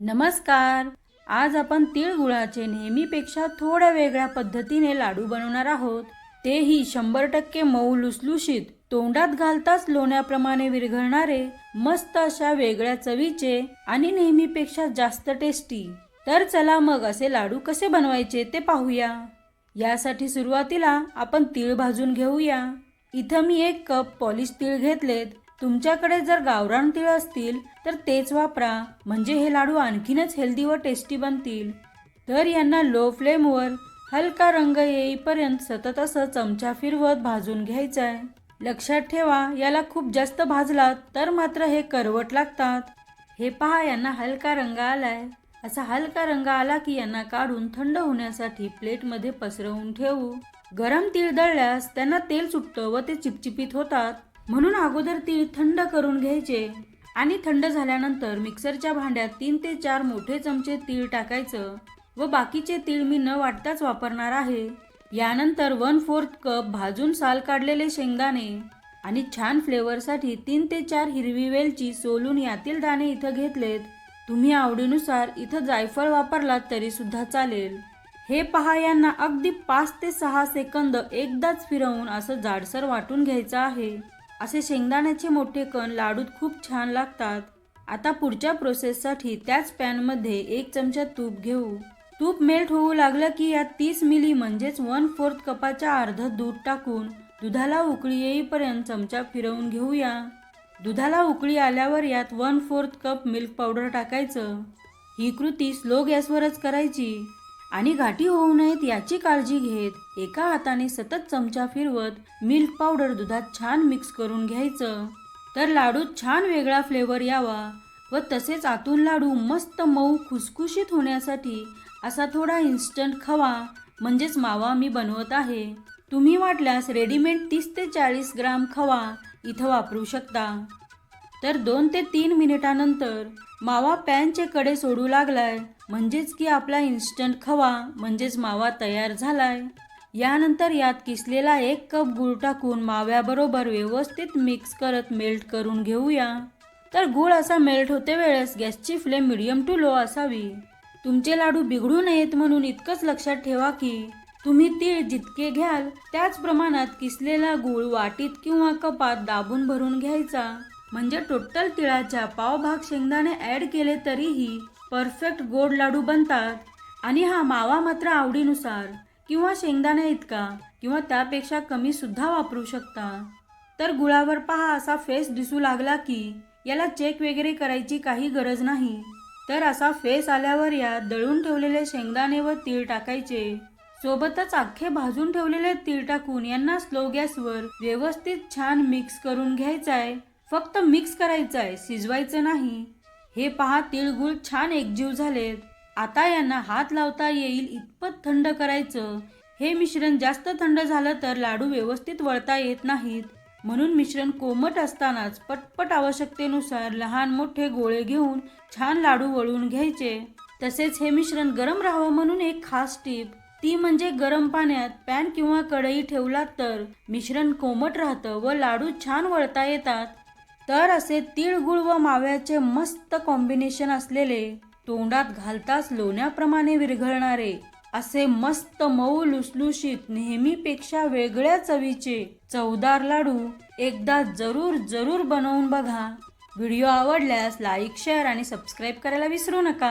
नमस्कार. आज आपण तिळगुळाचे नेहमीपेक्षा थोड्या वेगळ्या पद्धतीने लाडू बनवणार आहोत. तेही शंभर टक्के मऊ लुसलुशीत तोंडात घालताच लोण्याप्रमाणे विरघळणारे मस्त अशा वेगळ्या चवीचे आणि नेहमीपेक्षा जास्त टेस्टी. तर चला मग असे लाडू कसे बनवायचे ते पाहूया. यासाठी सुरुवातीला आपण तीळ भाजून घेऊया. इथं मी एक कप पॉलिश तीळ घेतलेत. तुमच्याकडे जर गावरान तीळ असतील तर तेच वापरा. म्हणजे हे लाडू आणखीनच हेल्दी व टेस्टी बनतील. तर यांना लो फ्लेमवर हलका रंग येईपर्यंत सतत असं चमचा फिरवत भाजून घ्यायचं आहे लक्षात ठेवा याला खूप जास्त भाजलात तर मात्र हे करवट लागतात. हे पहा यांना हलका रंग आलाय. असा हलका रंग आला की यांना काढून थंड होण्यासाठी प्लेटमध्ये पसरवून ठेवू. गरम तीळ दळल्यास त्यांना तेल सुटतं व ते चिपचिपीत होतात. म्हणून अगोदर तीळ थंड करून घ्यायचे आणि थंड झाल्यानंतर मिक्सरच्या भांड्यात तीन ते चार मोठे चमचे तीळ टाकायचं व बाकीचे तीळ मी न वाटताच वापरणार आहे. यानंतर वन फोर्थ कप भाजून साल काढलेले शेंगदाणे आणि छान फ्लेवरसाठी तीन ते चार हिरवी वेलची सोलून यातील दाणे इथं घेतलेत. तुम्ही आवडीनुसार इथं जायफळ वापरलात तरीसुद्धा चालेल. हे पहा यांना अगदी पाच ते सहा सेकंद एकदाच फिरवून असं जाडसर वाटून घ्यायचं आहे. असे शेंगदाण्याचे मोठे कण लाडूत खूप छान लागतात. आता पुढच्या प्रोसेससाठी त्याच पॅनमध्ये एक चमचा तूप घेऊ. तूप मेल्ट होऊ लागलं की यात तीस मिली म्हणजेच वन फोर्थ कपाच्या अर्ध दूध टाकून दुधाला उकळी येईपर्यंत चमचा फिरवून घेऊया. दुधाला उकळी आल्यावर यात one fourth cup milk powder टाकायचं. ही कृती स्लो गॅसवरच करायची. आणि घाटी होऊ नयेत याची काळजी घेत एका हाताने सतत चमचा फिरवत मिल्क पावडर दुधात छान मिक्स करून घ्यायचं. तर लाडूत छान वेगळा फ्लेवर यावा व तसेच आतून लाडू मस्त मऊ खुसखुशीत होण्यासाठी असा थोडा इन्स्टंट खवा. म्हणजेच मावा मी बनवत आहे. तुम्ही वाटल्यास रेडीमेड तीस ते चाळीस ग्राम खवा. इथं वापरू शकता. तर दोन ते तीन मिनिटानंतर मावा पॅनचे कडे सोडू लागलाय. म्हणजेच की आपला इन्स्टंट खवा म्हणजेच मावा तयार झालाय. यानंतर यात किसलेला एक कप गूळ टाकून माव्याबरोबर व्यवस्थित मिक्स करत मेल्ट करून घेऊया. तर गूळ असा मेल्ट होते वेळेस गॅसची फ्लेम मिडियम टू लो असावी. तुमचे लाडू बिघडू नयेत म्हणून इतकंच लक्षात ठेवा की तुम्ही तीळ जितके घ्याल त्याच प्रमाणात किसलेला गूळ वाटीत किंवा कपात दाबून भरून घ्यायचा. म्हणजे टोटल तिळाच्या पावभाग शेंगदाणे ॲड केले तरीही परफेक्ट गोड लाडू बनतात. आणि हा मावा मात्र आवडीनुसार किंवा शेंगदाणे इतका किंवा त्यापेक्षा कमी सुद्धा वापरू शकता. तर गुळावर पहा असा फेस दिसू लागला की याला चेक वगैरे करायची काही गरज नाही. तर असा फेस आल्यावर यात दळून ठेवलेले शेंगदाणे व तीळ टाकायचे. सोबतच अख्खे भाजून ठेवलेले तीळ टाकून यांना स्लो गॅसवर व्यवस्थित छान मिक्स करून घ्यायचा आहे फक्त मिक्स करायचं आहे शिजवायचं नाही. हे पहा तिळगुळ छान एकजीव झालेत. आता यांना हात लावता येईल इतपत थंड करायचं. हे मिश्रण जास्त थंड झालं तर लाडू व्यवस्थित वळता येत नाहीत. म्हणून मिश्रण कोमट असतानाच पटपट आवश्यकतेनुसार लहान मोठे गोळे घेऊन छान लाडू वळून घ्यायचे. तसेच हे मिश्रण गरम राहावं म्हणून एक खास टीप. ती म्हणजे गरम पाण्यात पॅन किंवा कढई ठेवलात तर मिश्रण कोमट राहतं व लाडू छान वळता येतात. तर असे तिळगुळ व माव्याचे मस्त कॉम्बिनेशन असलेले तोंडात घालताच लोण्याप्रमाणे विरघळणारे. असे मस्त मऊ लुसलुशीत नेहमीपेक्षा वेगळ्या चवीचे चवदार लाडू एकदा जरूर जरूर बनवून बघा. व्हिडिओ आवडल्यास लाईक शेअर आणि सबस्क्राईब करायला विसरू नका.